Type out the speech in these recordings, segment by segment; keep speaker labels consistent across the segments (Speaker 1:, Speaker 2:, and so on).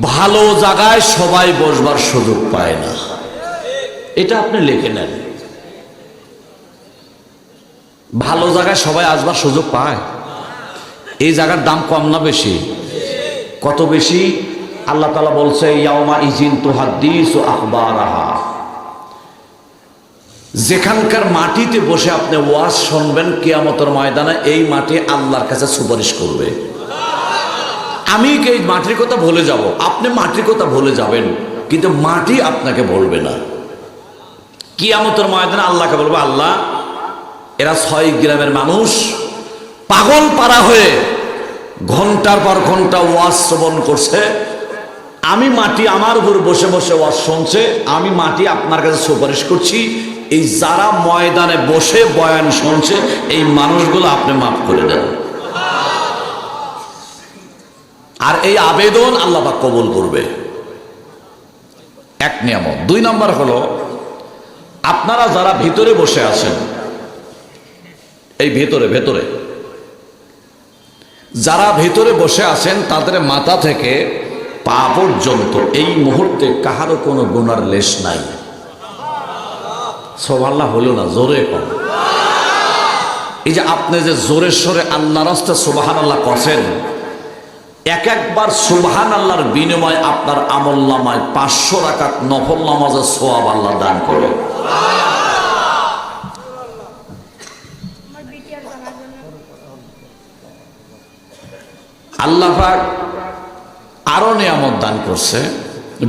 Speaker 1: ভালো জায়গায় সবাই বসবার সুযোগ পায় না। এটা আপনি লিখে নেন। ভালো জায়গায় সবাই আসবার সুযোগ পায়? এই জায়গার দাম কম না বেশি? কত বেশি? আল্লাহ তালা বলছে ইয়ামা ইজিন তোহাদ্দিস ও আখবার যেখানকার মাটিতে বসে আপনি ওয়াজ শুনবেন, কিয়ামতের ময়দানে এই মাটি আল্লাহর কাছে সুপারিশ করবে। আমি কি এই মাটির কথা ভুলে যাব? আপনি মাটির কথা ভুলে যাবেন, কিন্তু মাটি আপনাকে বলবে না। কিয়ামতের ময়দানে আল্লাহকে বলবে, আল্লাহ, এরা ছয় গ্রামের মানুষ, পাগল পাড়া হয়ে ঘণ্টার পর ঘণ্টা ওয়াজ শ্রবণ করছে। আমি মাটি আমার উপর বসে বসে ওয়াজ শুনছে, আমি মাটি আপনার কাছে সুপারিশ করছি। এই যারা ময়দানে বসে বয়ান শুনছে, এই মানুষগুলো আপনি মাফ করে দেন। আর এই আবেদন আল্লাহ পাক কবুল করবে। এক নিয়ামত। দুই নম্বর হলো, আপনারা যারা ভিতরে বসে আছেন, এই ভেতরে ভেতরে, যারা ভেতরে বসে আছেন, তাদের মাথা থেকে পা পর্যন্ত এই মুহূর্তে কাহারও কোনো গুনার লেশ নাই। সোভাল্লা হলো না, জোরে কম। এই যে আপনি যে জোরের সরে আল্লাহ রাস্তা সোবাহান আল্লাহ করছেন এক একবার সুবহান আল্লাহর বিনিময় আপনার আমল নামায় পাঁচশো রাকাত নফল নামাজের সোয়াব আল্লাহ দান করে আল্লাহ আরও নিয়ামত দান করছে,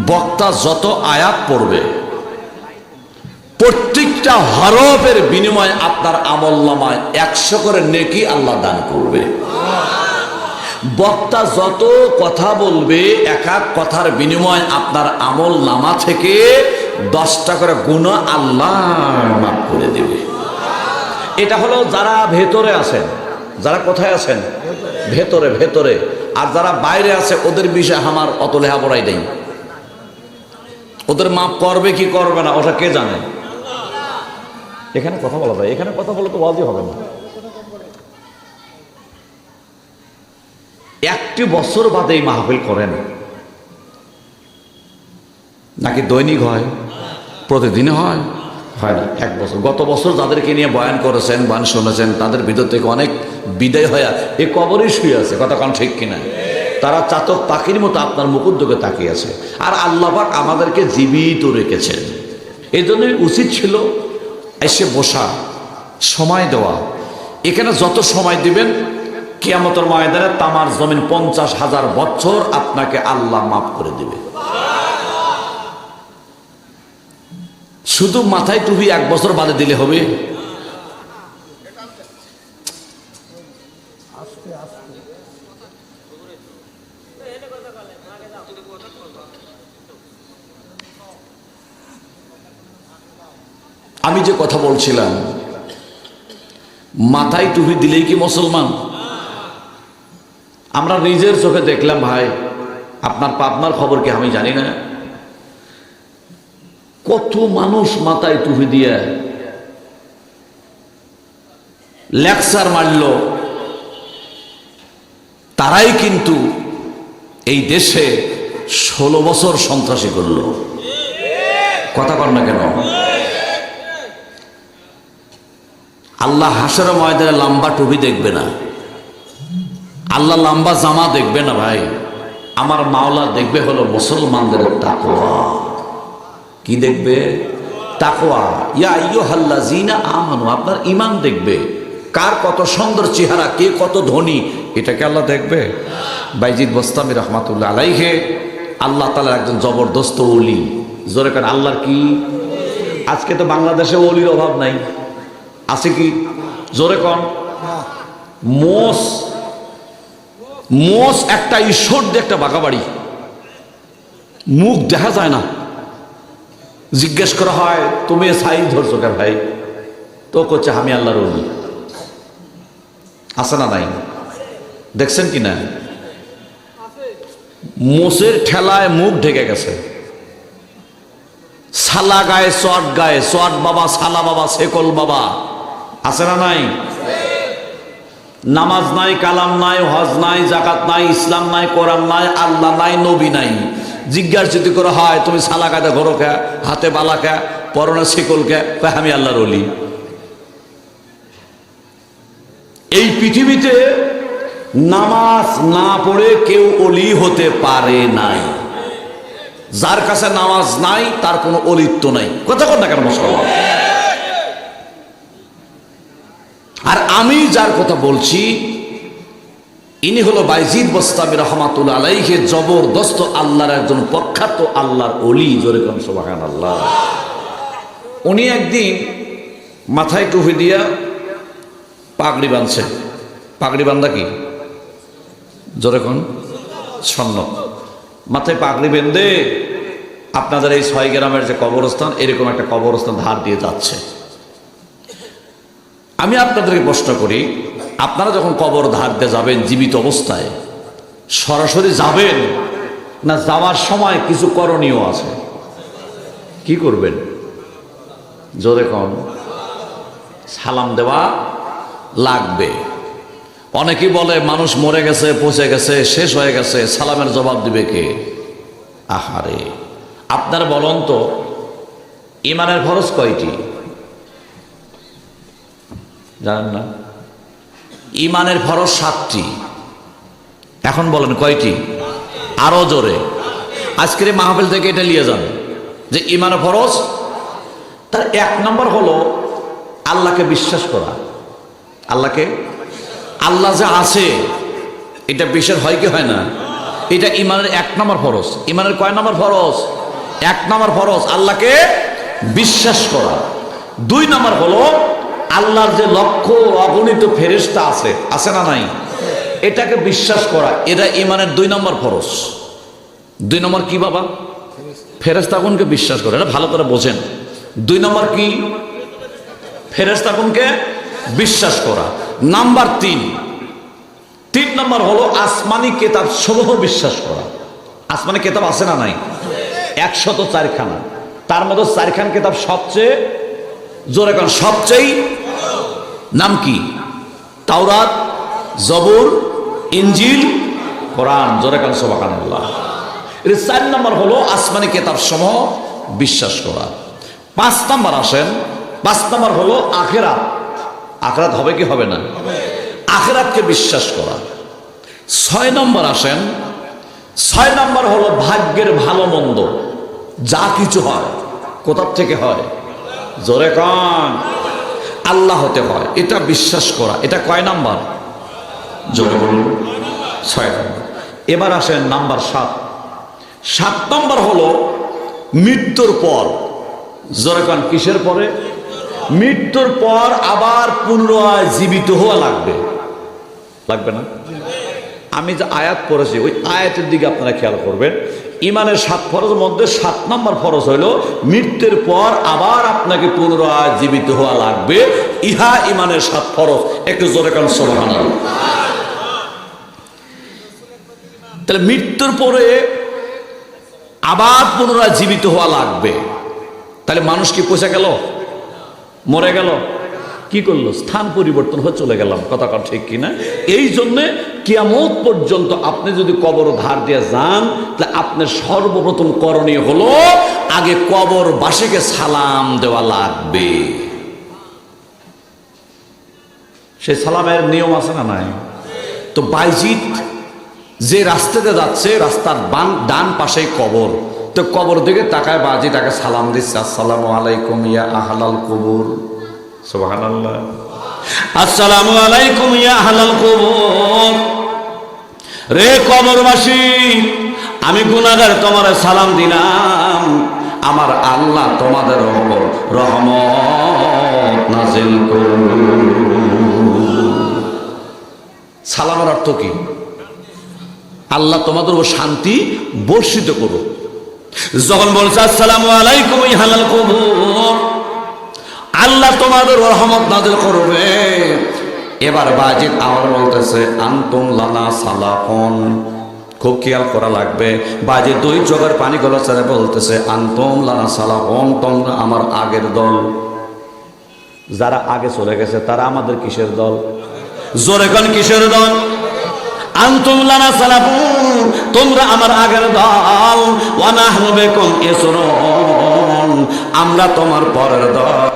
Speaker 1: বক্তা যত আয়াত পড়বে, প্রত্যেকটা হরফের বিনিময়ে আপনার আমল নামায় একশো করে নেকি আল্লাহ দান করবে। বক্তা যত কথা বলবে, এক এক কথার বিনিময় আপনার আমল নামা থেকে দশটা করে গুণ আল্লাহ মাফ করে দেবে। এটা হলো যারা ভেতরে আছেন, যারা কোথায় আছেন? ভেতরে ভেতরে। আর যারা বাইরে আছে, ওদের বিষয়ে আমার অত লেখাপড়াই নেই। ওদের মাপ করবে কি করবে না, ওটা কে জানে? এখানে কথা বলা যায়, এখানে কথা বলে তো ওয়াজি হবে না। একটি বছর বাদে এই মাহফিল করেন। নাকি দৈনিক হয়? প্রতিদিন হয়? হয় না, এক বছর। গত বছর যাদেরকে নিয়ে বয়ান করেছেন বয়ান শুনেছেন, তাদের ভিতর থেকে অনেক বিদায় হয়ে এ কবরই শুয়ে আছে। কথা কারণ ঠিক কিনা? তারা চাতক পাখির মতো আপনার মুকুর দিকে তাকিয়ে আছে। আর আল্লাপাক আমাদেরকে জীবিত রেখেছেন। এই জন্যই উচিত ছিল এসে বসা, সময় দেওয়া। এখানে যত সময় দিবেন কিয়ামতের ময়দানে তামার জমিন পঞ্চাশ হাজার বছর আপনাকে আল্লাহ মাফ করে দেবে। শুধু মাথায় টুপি এক বছর বাদে দিলে হবে? আমি যে কথা বলছিলাম, মাথায় টুপি দিলেই কি মুসলমান? আমরা নিজের চোখে দেখলাম, ভাই, আপনার পাবনার খবর কি আমি জানি না? কত মানুষ মাথায় টুপি দিয়ে লেকচার মারল। তারাই কিন্তু এই দেশে ষোলো বছর সন্ত্রাসী করল। কথা কর না কেন? আল্লাহ হাসের ময়দানে লম্বা টুপি দেখবে না। আল্লাহ লম্বা জামা দেখবে না ভাই। আমার মাওলা দেখবে হলো মুসলমানদের তাকওয়া। কি দেখবে? তাকওয়া। ইয়া ইয়ো হাল্লা জিনা আমানু, আপনার ইমান দেখবে। কার কত সুন্দর চেহারা, কে কত ধনী এটাকে আল্লাহ দেখবে? বাইজিদ বস্তামি রহমাতুল্লাহ আলাইহে, আল্লাহ তালার একজন জবরদস্ত ওলি। জোরে কেন, আল্লাহর কি? আজকে তো বাংলাদেশে ওলির অভাব নাই। আছে কি? জোরে কন। মোষ মোষ একটা ঈশ্বর দিয়ে একটা বাঁকা বাড়ি মুখ দেখা যায় না। জিজ্ঞেস করা হয়, তুমি সাই ধরছো কে ভাই? তো করছে আমি আল্লাহর অলি। আছে না নাই? দেখছেন কি না? মোষের ঠেলায় মুখ ঢেকে গেছে। সালা গায়ে সোয়াট গায়ে, সোয়াট বাবা সালা বাবা সেকল বাবা। আছে না নাই? নামাজ নাই, কালাম নাই, হজ নাই জাকাত নাই, ইসলাম নাই, কোরআন নাই, আল্লাহ নাই, নবী নাই। জিজ্ঞাসা যদি করে, হয়, তুমি সালা কাদা ঘরো কে, হাতে বালা কে, পরনে শিকল কয়, আমি আল্লাহর অলি এই পৃথিবীতে নামাজ না পড়ে কেউ অলি হতে পারে নাই। যার কাছে নামাজ নাই, তার কোনো অলিত্ব নাই। কথা কর না কেন মশলা আর আমি যার কথা বলছি, ইনি হলো বাইজিদ বস্তাবি রহমাতুল আলাইহে, জবরদস্ত আল্লাহর একজন প্রখ্যাত আল্লাহর অলি জোরে কম সোবাহান আল্লাহ উনি একদিন মাথায় টুপি দিয়া পাগড়ি বাঁধছে। পাগড়ি বান্ধা কি? জোরে কোন স্বর্ণ মাথায় পাগড়ি বেঁধে আপনাদের এই ছয় গ্রামের যে কবরস্থান, এরকম একটা কবরস্থান ধার দিয়ে যাচ্ছে। আমি আপনাদেরকে প্রশ্ন করি, আপনারা যখন কবর ধার দিয়ে যাবেন জীবিত অবস্থায়, সরাসরি যাবেন না যাওয়ার সময় কিছু করণীয় আছে? কি করবেন? জোরে কন। সালাম দেওয়া লাগবে। অনেকেই বলে, মানুষ মরে গেছে, পচে গেছে, শেষ হয়ে গেছে, সালামের জবাব দিবে কে? আহারে, আপনার বলুন তো, ইমানের ফরজ কয়টি? জানেন না? ইমানের ফরজ সাতটি। এখন বলেন, কয়টি? আরও জোরে। আজকের মাহফিল থেকে এটা নিয়ে যান যে ইমানের ফরজ, তার এক নম্বর হলো আল্লাহকে বিশ্বাস করা। আল্লাহকে? আল্লাহ যে আছে, এটা বিশ্বাস হয় কি হয় না? এটা ইমানের এক নম্বর ফরজ। ইমানের কয় নম্বর ফরজ? এক নম্বর ফরজ, আল্লাহকে বিশ্বাস করা। দুই নম্বর হলো আল্লাহর যে লক্ষ অগণিত ফেরেস্তা আছে আছে না নাই? এটাকে বিশ্বাস করা, এটা ইমানের দুই নম্বর ফরজ। দুই নম্বর কি বাবা? ফেরেস্তাগুনকে বিশ্বাস করে, এটা ভালো করে বোঝেন। দুই নম্বর কি? ফেরেস্তাগুনকে বিশ্বাস করা। নাম্বার তিন। তিন নম্বর হলো আসমানি কেতাব সমূহ বিশ্বাস করা। আসমানি কেতাব আছে না নাই? একশত চারখানা। তার মধ্যে চারখান কেতাব সবচেয়ে, জোরে কারণ সবচেয়ে নাম কি? তাওরাত, জবর ইঞ্জিল কোরআন। জোরে কারণ সোবাকান এর চার নম্বর হলো আসমানি কেতাব সমূহ বিশ্বাস করা। পাঁচ নম্বর আসেন, পাঁচ নম্বর হলো আখেরাত। আখেরাত হবে কি হবে না? আখেরাতকে বিশ্বাস করা। ছয় নম্বর আসেন, ছয় নম্বর হলো ভাগ্যের ভালো মন্দ। যা কিছু হয়, কোথার থেকে হয়? জোরে কন। আল্লাহ হতে হয়। এটা বিশ্বাস করা। এটা কয় নাম্বার? জোরে বলুন। ছয় নম্বর। এবার আসেন নাম্বার সাত। সাত নম্বর হলো মৃত্যুর পর। জোরে কান, কিসের পরে? মৃত্যুর পর আবার পুনরায় জীবিত হওয়া লাগবে। লাগবে না? আমি যে আয়াত পড়েছি, ওই আয়াতের দিকে আপনারা খেয়াল করবেন। ইমানের সাত ফরজের মধ্যে সাত নম্বর ফরজ হইল মৃত্যুর পর আবার আপনাকে পুনরায় জীবিত হওয়া লাগবে। ইহা ইমানের সাত ফরজ। একটু জোরে সোহান তাহলে মৃত্যুর পরে আবার পুনরায় জীবিত হওয়া লাগবে। তাহলে মানুষ কি পচে গেল? মরে গেল? কি করল? স্থান পরিবর্তন হয়ে চলে গেলাম। কথা ঠিক কিনা? এই জন্যে কিয়ামত পর্যন্ত আপনি যদি কবর ধার দিয়ে যান, তাহলে আপনার সর্বপ্রথম করণীয় হলো আগে কবর বাসীকে সালাম দেওয়া লাগবে। সে সালামের নিয়ম আছে না নাই? তো বাইজিৎ যে রাস্তাতে যাচ্ছে, রাস্তার বান, ডান পাশেই কবর। তো কবর দিকে তাকায় বাজি তাকে সালাম দিচ্ছে, আসসালামু আলাইকুম ইয়া আহলাল কবর। আমি গুনাহগার, তোমার সালাম দিলাম। আমার আল্লাহ তোমাদের করুন সালামের অর্থ কি? আল্লাহ তোমাদের উপর শান্তি বর্ষিত করো যখন বলছে, আসসালামু আলাইকুম হালাল কবুর আল্লাহ তোমাদের রহমত নাজিল করবে। এবার বাজিদ আমার বলতেছে, আন্তুম লানা সালাফন। খুব খেয়াল করা লাগবে। বাজে দুই চোখের পানি গলা ছেড়ে বলতেছে, আন্তম লানা সালাফন, তোমরা আমার আগের দল। যারা আগে চলে গেছে, তারা আমাদের কিসের দল? জোরে কোন কিসের দল? আন্তুম লানা সালাফুন, তোমরা আমার আগের দল। ওয়ানাহনু বিকুম ইসরুন, আমরা তোমার পরের দল।